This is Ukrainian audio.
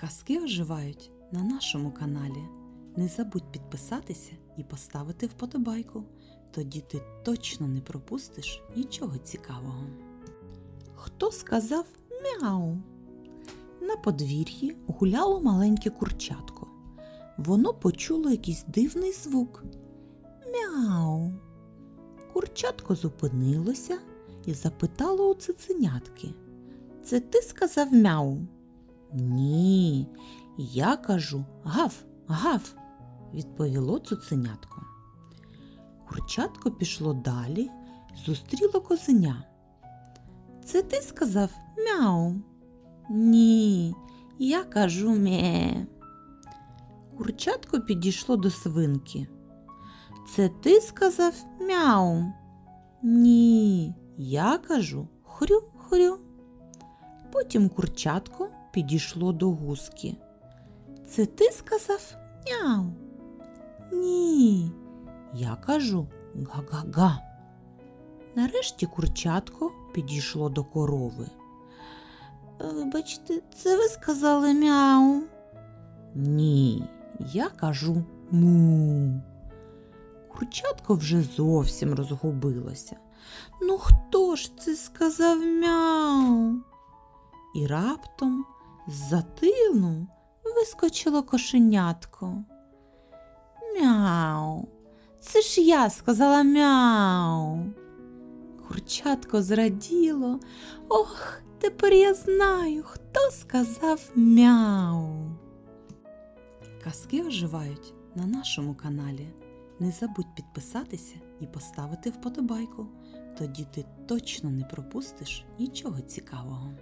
Казки оживають на нашому каналі. Не забудь підписатися і поставити вподобайку. Тоді ти точно не пропустиш нічого цікавого. Хто сказав мяу? На подвір'ї гуляло маленьке курчатко. Воно почуло якийсь дивний звук. Мяу. Курчатко зупинилося і запитало у цуценятки. Це ти сказав мяу? Ні, я кажу гав, гав, відповіло цуценятко. Курчатко пішло далі, зустріло козеня. Це ти сказав мяу? Ні, я кажу ме. Курчатко підійшло до свинки. Це ти сказав мяу? Ні, я кажу хрю-хрю. Потім курчатко підійшло до гуски. Це ти сказав няу? Ні, я кажу га-га-га. Нарешті курчатко підійшло до корови. Вибачте, це ви сказали мяу? Ні, я кажу му. Курчатко вже зовсім розгубилося. Ну хто ж це сказав мяу? І раптом з-за тину вискочило кошенятко. Мяу. Це ж я сказала мяу. Курчатко зраділо. Ох, тепер я знаю, хто сказав мяу. Казки оживають на нашому каналі. Не забудь підписатися і поставити вподобайку. Тоді ти точно не пропустиш нічого цікавого.